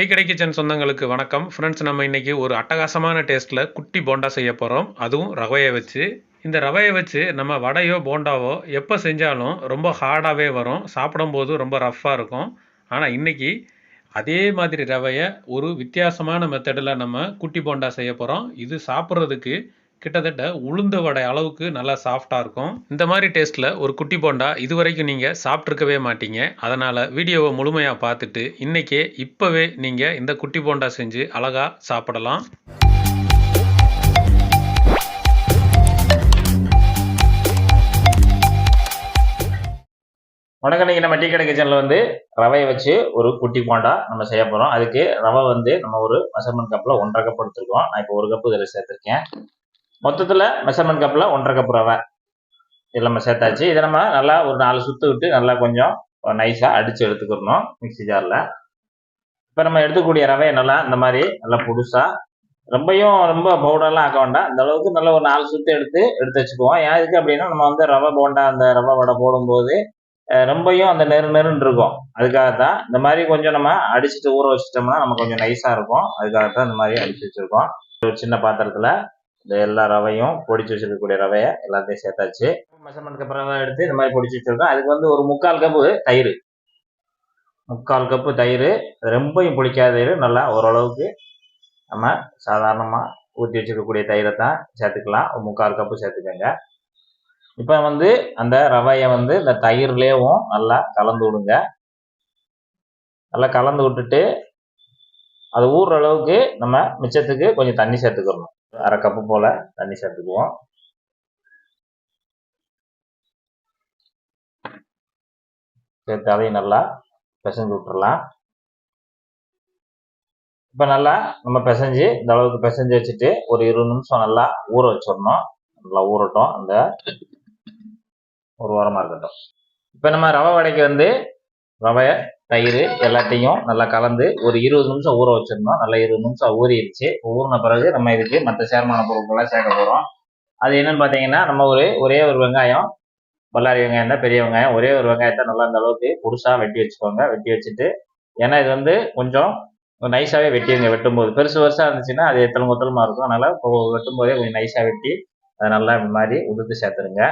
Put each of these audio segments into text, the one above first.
Tea கடை kitchen சொந்தங்களுக்கு வணக்கம். ஃப்ரெண்ட்ஸ் நம்ம இன்றைக்கி ஒரு அட்டகாசமான டேஸ்ட்டில் குட்டி போண்டா செய்ய போகிறோம் அதுவும் ரவையை வச்சு. இந்த ரவையை வச்சு நம்ம வடையோ போண்டாவோ எப்போ செஞ்சாலும் ரொம்ப ஹார்டாகவே வரும். சாப்பிடும்போது ரொம்ப ரஃப்பாக இருக்கும். ஆனால் இன்னைக்கு அதே மாதிரி ரவையை ஒரு வித்தியாசமான மெத்தடில் நம்ம குட்டி போண்டா செய்ய போகிறோம் இது சாப்பிட்றதுக்கு கிட்டத்தட்ட உளுந்த வடை அளவுக்கு நல்லா சாஃப்டாக இருக்கும். இந்த மாதிரி டேஸ்ட்டில் ஒரு குட்டி போண்டா இது வரைக்கும் நீங்கள் சாப்பிட்ருக்கவே மாட்டீங்க. அதனால் வீடியோவை முழுமையாக பார்த்துட்டு இன்றைக்கே இப்போவே நீங்கள் இந்த குட்டி போண்டா செஞ்சு அழகாக சாப்பிடலாம். வணக்கம். நீங்கள் நம்ம டீ கடை கிச்சனில் வந்து ரவையை வச்சு ஒரு குட்டி போண்டா நம்ம செய்ய போகிறோம் அதுக்கு ரவை வந்து நம்ம ஒரு மெஷர்மெண்ட் கப்பில் ஒன்றரை கப் எடுத்துருக்கோம். நான் இப்போ ஒரு கப்பு இதில் சேர்த்துருக்கேன். மொத்தத்தில் மெஷர்மெண்ட் கப்பில் ஒன்றரை கப் ரவை. இதில் நம்ம சேர்த்தாச்சு. இதை நம்ம நல்லா ஒரு நாலு சுற்று விட்டு நல்லா கொஞ்சம் நைஸாக அடித்து எடுத்துக்கிறணும் மிக்சி ஜாரில் இப்போ நம்ம எடுத்துக்கூடிய ரவையை நல்லா இந்த மாதிரி நல்லா புதுசாக ரொம்பையும் ரொம்ப பவுடர்லாம் ஆக்க வேண்டாம். இந்த அளவுக்கு நல்ல ஒரு நாலு சுற்று எடுத்து எடுத்து வச்சுக்குவோம். ஏன் இதுக்கு அப்படின்னா நம்ம வந்து ரவை போண்டா அந்த ரவை வடை போடும்போது ரொம்பையும் அந்த நெரு நெருன்னு இருக்கும். அதுக்காக தான் இந்த மாதிரி கொஞ்சம் நம்ம அடிச்சுட்டு ஊற வச்சிட்டோம்னா நம்ம கொஞ்சம் நைஸாக இருக்கும். அதுக்காக தான் இந்த மாதிரி அடிச்சு வச்சுருக்கோம். ஒரு சின்ன பாத்திரத்தில் இந்த எல்லா ரவையும் பொடிச்சு வச்சிருக்கக்கூடிய ரவையை எல்லாத்தையும் சேர்த்தாச்சு. மெஷர்மெண்ட் அப்புறம் எடுத்து இந்த மாதிரி பொடிச்சு வச்சிருக்கோம் அதுக்கு வந்து ஒரு முக்கால் கப்பு தயிர். முக்கால் கப்பு தயிர். ரொம்பையும் புளிக்காத தயிர். நல்லா ஓரளவுக்கு நம்ம சாதாரணமாக ஊற்றி வச்சிருக்கக்கூடிய தயிரை தான் சேர்த்துக்கலாம். ஒரு முக்கால் கப்பு சேர்த்துக்கோங்க. இப்போ வந்து அந்த ரவையை வந்து இந்த தயிர்லேயும் நல்லா கலந்து விடுங்க. நல்லா கலந்து விட்டுட்டு அது ஊறுற அளவுக்கு நம்ம மிச்சத்துக்கு கொஞ்சம் தண்ணி சேர்த்துக்கிறணும் அரை கப்பு போல தண்ணி சேர்த்துக்குவோம். சேர்த்து அதையும் நல்லா பிசைஞ்சு விட்டுறலாம். இப்போ நல்லா நம்ம பிசைஞ்சு இந்த அளவுக்கு பிசைஞ்சு வச்சுட்டு ஒரு இருபது நிமிஷம் நல்லா ஊற வச்சிடணும். நல்லா ஊறட்டும். அந்த ஒரு வாரமாக இருக்கட்டும். இப்போ நம்ம ரவை வடைக்கு வந்து ரவையை தயிர் எல்லாத்தையும் நல்லா கலந்து ஒரு இருபது நிமிஷம் ஊற வச்சிருந்தோம். நல்லா இருபது நிமிஷம் ஊறிடுச்சு. ஊறின பிறகு நம்ம இதுக்கு மற்ற சேர்மான பொருட்கள்லாம் சேர்க்க போகிறோம் அது என்னன்னு பார்த்தீங்கன்னா நம்ம ஒரு ஒரே ஒரு வெங்காயம் பல்லாரி வெங்காயம் தான் பெரிய வெங்காயம் ஒரே ஒரு வெங்காயத்தை நல்லா அந்த அளவுக்கு புதுசாக வெட்டி வச்சுக்கோங்க. வெட்டி வச்சுட்டு ஏன்னா இது வந்து கொஞ்சம் நைஸாகவே வெட்டிடுங்க வெட்டும்போது. பெருசு பெருசாக இருந்துச்சுன்னா அது எத்தனை முத்தலமாக இருக்கும். அதனால் வெட்டும்போதே கொஞ்சம் நைஸாக வெட்டி அதை நல்லா இந்த மாதிரி உதுத்து சேர்த்துருங்க.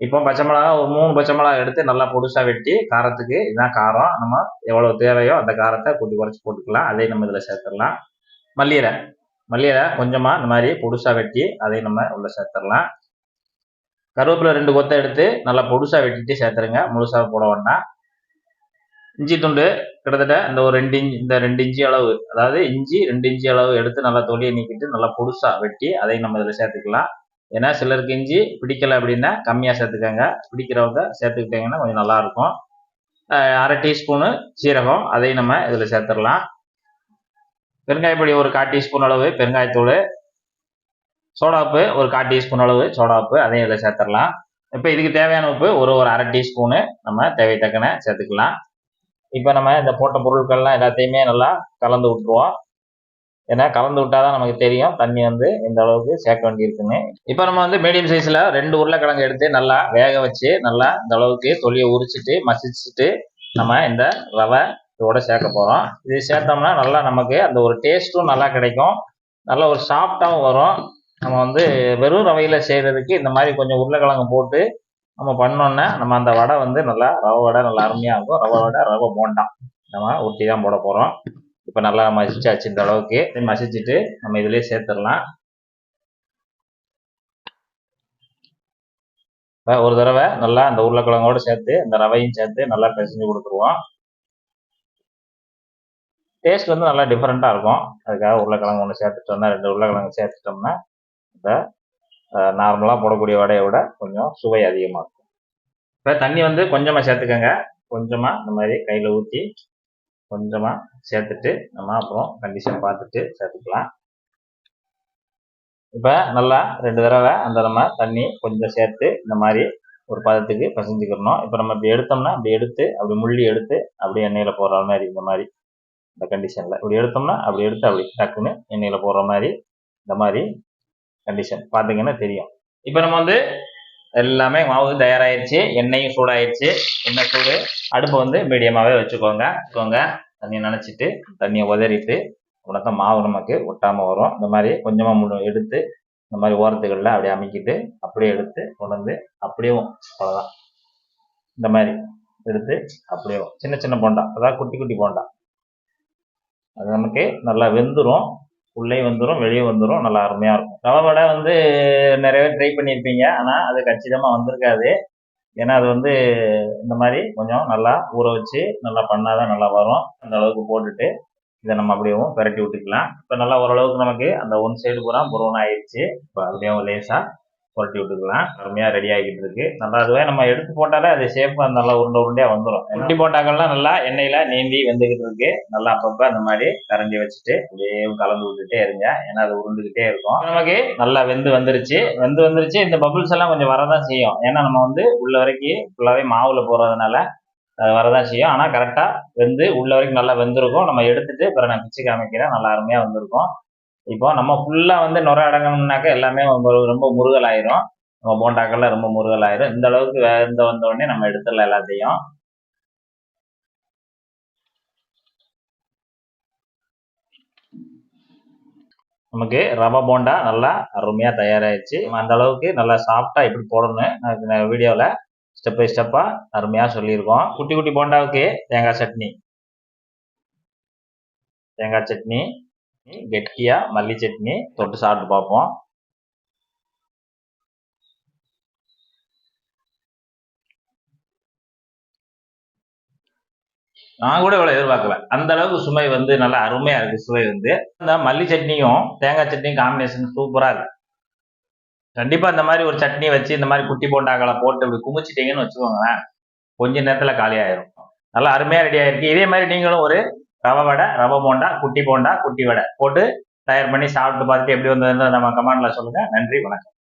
இப்போ பச்சை மிளகா ஒரு மூணு பச்சை மிளகா எடுத்து நல்லா பொடுசாக வெட்டி காரத்துக்கு இதுதான் காரம். நம்ம எவ்வளோ தேவையோ அந்த காரத்தை கூட்டி குறைச்சி போட்டுக்கலாம். அதையும் நம்ம இதில் சேர்த்துடலாம். மல்லியலை. மல்லியலை கொஞ்சமாக இந்த மாதிரி பொடுசாக வெட்டி அதையும் நம்ம உள்ள சேர்த்துடலாம். கருவேப்பிலை ரெண்டு கொத்தை எடுத்து நல்லா பொடுசாக வெட்டிட்டு சேர்த்துருங்க. முழுசாக போட வேண்டாம். இஞ்சி துண்டு கிட்டத்தட்ட இந்த ஒரு ரெண்டு இஞ்சி இந்த ரெண்டு இஞ்சி அளவு அதாவது இஞ்சி ரெண்டு இஞ்சி அளவு எடுத்து நல்லா தொலியை நீக்கிட்டு நல்லா பொடுசாக வெட்டி அதையும் நம்ம இதில் சேர்த்துக்கலாம். ஏன்னா சிலருக்கு இஞ்சி பிடிக்கல அப்படின்னா கம்மியாக சேர்த்துக்கோங்க. பிடிக்கிறவங்க சேர்த்துக்கிட்டிங்கன்னா கொஞ்சம் நல்லாயிருக்கும். அரை டீஸ்பூனு சீரகம் அதையும் நம்ம இதில் சேர்த்துடலாம். பெருங்காயப்பொடி ஒரு கால் டீஸ்பூன் அளவு பெருங்காயத்தூள் சோடாப்பு ஒரு கால் டீஸ்பூன் அளவு சோடாப்பு அதையும் இதில் சேர்த்துடலாம். இப்போ இதுக்கு தேவையான உப்பு ஒரு ஒரு அரை டீஸ்பூனு நம்ம தேவை தக்கன சேர்த்துக்கலாம். இப்போ நம்ம இந்த போட்ட பொருட்கள்லாம் எல்லாத்தையுமே நல்லா கலந்து விட்டுருவோம். ஏன்னா கலந்து விட்டாதான் நமக்கு தெரியும். தண்ணி வந்து இந்த அளவுக்கு சேர்க்க வேண்டியிருக்குன்னு. இப்போ நம்ம வந்து மீடியம் சைஸில் ரெண்டு உருளைக்கிழங்கு எடுத்து நல்லா வேக வச்சு நல்லா இந்த அளவுக்கு தொலியை உரிச்சிட்டு மசிச்சுட்டு நம்ம இந்த ரவை இதோட சேர்க்க போகிறோம் இது சேர்த்தோம்னா நல்லா நமக்கு அந்த ஒரு டேஸ்ட்டும் நல்லா கிடைக்கும். நல்லா ஒரு சாஃப்டாகவும் வரும். நம்ம வந்து வெறும் ரவையில் செய்கிறதுக்கு இந்த மாதிரி கொஞ்சம் உருளைக்கிழங்கு போட்டு நம்ம பண்ணோன்னா நம்ம அந்த வடை வந்து நல்லா ரவை வடை நல்லா அருமையாக இருக்கும். ரவை வடை ரவை போண்டாம் நம்ம ஊற்றி தான் போட போகிறோம் இப்போ நல்லா மசிச்சாச்சு இந்த அளவுக்கு. மசிச்சுட்டு நம்ம இதுலேயே சேர்த்துடலாம். இப்போ ஒரு தடவை நல்லா அந்த உருளைக்கிழங்கோடு சேர்த்து அந்த ரவையும் சேர்த்து நல்லா பிசைஞ்சு கொடுத்துருவோம். டேஸ்ட் வந்து நல்லா டிஃப்ரெண்ட்டாக இருக்கும். அதுக்காக உருளைக்கிழங்கு ஒன்று சேர்த்துட்டோம்னா ரெண்டு உருளைக்கிழங்கு சேர்த்துட்டோம்னா இந்த நார்மலாக போடக்கூடிய வடையை விட கொஞ்சம் சுவை அதிகமாக இருக்கும். இப்போ தண்ணி வந்து கொஞ்சமாக சேர்த்துக்கோங்க. கொஞ்சமாக இந்த மாதிரி கையில் ஊற்றி கொஞ்சமாக சேர்த்துட்டு நம்ம அப்புறம் கண்டிஷன் பார்த்துட்டு சேர்த்துக்கலாம். இப்போ நல்லா ரெண்டு தடவை அந்த நம்ம தண்ணி கொஞ்சம் சேர்த்து இந்த மாதிரி ஒரு பதத்துக்கு பசஞ்சுக்கிறணும். இப்போ நம்ம இப்படி எடுத்தோம்னா அப்படி எடுத்து அப்படி முள்ளி எடுத்து அப்படியே எண்ணெயில் போடுற மாதிரி இந்த மாதிரி இந்த கண்டிஷனில் இப்படி எடுத்தோம்னா அப்படி எடுத்து அப்படி டக்குன்னு எண்ணெயில் போடுற மாதிரி இந்த மாதிரி கண்டிஷன் பார்த்தீங்கன்னா தெரியும். இப்போ நம்ம வந்து எல்லாமே மாவு தயாராகிடுச்சு எண்ணெயும் சூடாயிடுச்சு எண்ணெய் சூடு? அடுப்பை வந்து மீடியமாகவே வச்சுக்கோங்க. வச்சுக்கோங்க. தண்ணியை நனைச்சிட்டு தண்ணியை உதறிட்டு உனக்கு மாவு நமக்கு ஒட்டாமல் வரும். இந்த மாதிரி கொஞ்சமாக முழு எடுத்து இந்த மாதிரி ஓரத்துகளில் அப்படியே அமைக்கிட்டு அப்படியே எடுத்து உணர்ந்து வந்து அப்படியே அவ்வளோதான் இந்த மாதிரி எடுத்து அப்படியே சின்ன சின்ன போண்டா. அதாவது குட்டி குட்டி போண்டா. அது நமக்கு நல்லா வெந்துடும் உள்ளே வந்துடும் வெளியே வந்துடும் நல்லா அருமையாக இருக்கும். ரவை வடை வந்து நிறைய ட்ரை பண்ணியிருப்பீங்க ஆனால் அது கச்சிதமாக வந்திருக்காது. ஏன்னா அது வந்து இந்த மாதிரி கொஞ்சம் நல்லா ஊற வச்சு நல்லா பண்ணாதான் நல்லா வரும். அந்த அளவுக்கு போட்டுட்டு இதை நம்ம அப்படியும் பெரட்டி விட்டுக்கலாம். இப்போ நல்லா ஓரளவுக்கு நமக்கு அந்த ஒன் சைடு பூரா புரோன் ஆயிடுச்சு இப்போ அப்படியே லேசாக புரட்டி விட்டுக்கலாம். அருமையாக ரெடி ஆகிட்டு இருக்கு. நல்லா அதுவே நம்ம எடுத்து போட்டாலே அது ஷேப்பாக நல்லா உருண்டை உருண்டையாக வந்துடும் உருட்டி போட்டாக்கள்லாம் நல்லா எண்ணெயில் நீந்தி வெந்துக்கிட்டு இருக்கு. நல்லா அப்பப்போ அந்த மாதிரி கரண்டி வச்சுட்டு அப்படியே கலந்து விட்டுட்டே இருங்க. ஏன்னா அது உருண்டுக்கிட்டே இருக்கும். நமக்கு நல்லா வெந்து வந்துருச்சு. வெந்து வந்துருச்சு. இந்த பபுள்ஸ் எல்லாம் கொஞ்சம் வரதான் செய்யும். ஏன்னா நம்ம வந்து உள்ள வரைக்கும் ஃபுல்லாகவே மாவில் போகிறதுனால அது வரதான் செய்யும். ஆனால் கரெக்டாக வெந்து உள்ள வரைக்கும் நல்லா வெந்திருக்கும். நம்ம எடுத்துட்டு பிற நான் பிச்சு காமிக்கிறேன். நல்லா அருமையாக வந்திருக்கும். இப்போ நம்ம ஃபுல்லாக வந்து நுர அடங்கணும்னாக்க எல்லாமே ரொம்ப முருகலாயிரும். முருகல் ஆயிரும் நம்ம போண்டாக்கள்லாம் ரொம்ப முருகல் ஆயிரும் இந்த அளவுக்கு வேந்த வந்த உடனே நம்ம எடுத்துடலாம் எல்லாத்தையும். நமக்கு ரவை போண்டா நல்லா அருமையாக தயாராகிடுச்சு அந்த அளவுக்கு நல்லா சாஃப்டாக எப்படி போடணும். வீடியோவில் ஸ்டெப் பை ஸ்டெப்பாக அருமையாக சொல்லியிருக்கோம். குட்டி குட்டி போண்டாவுக்கு தேங்காய் சட்னி. தேங்காய் சட்னி. கெட்டியா மல்லி சட்னி தொட்டு சாப்பிட்டு பார்ப்போம். நான் கூட இவ்வளவு எதிர்பார்க்கல. அந்த அளவுக்கு சுவை வந்து நல்லா அருமையா இருக்கு சுவை வந்து. இந்த மல்லி சட்னியும் தேங்காய் சட்னியும் காம்பினேஷன் சூப்பரா இருக்கு. கண்டிப்பா இந்த மாதிரி ஒரு சட்னி வச்சு இந்த மாதிரி குட்டி போண்டாக்களை போட்டு இப்படி குமிச்சிட்டீங்கன்னு வச்சுக்கோங்களேன் கொஞ்ச நேரத்துல காலியாயிரும். நல்லா அருமையா ரெடி ஆயிருக்கு. இதே மாதிரி நீங்களும் ஒரு ரவை வடை ரவை போண்டா குட்டி போண்டா குட்டி வடை. போட்டு தயார் பண்ணி சாப்பிட்டு பார்த்துட்டு எப்படி வந்ததுன்னு நம்ம கமெண்ட்ல சொல்லுங்க. நன்றி வணக்கம்.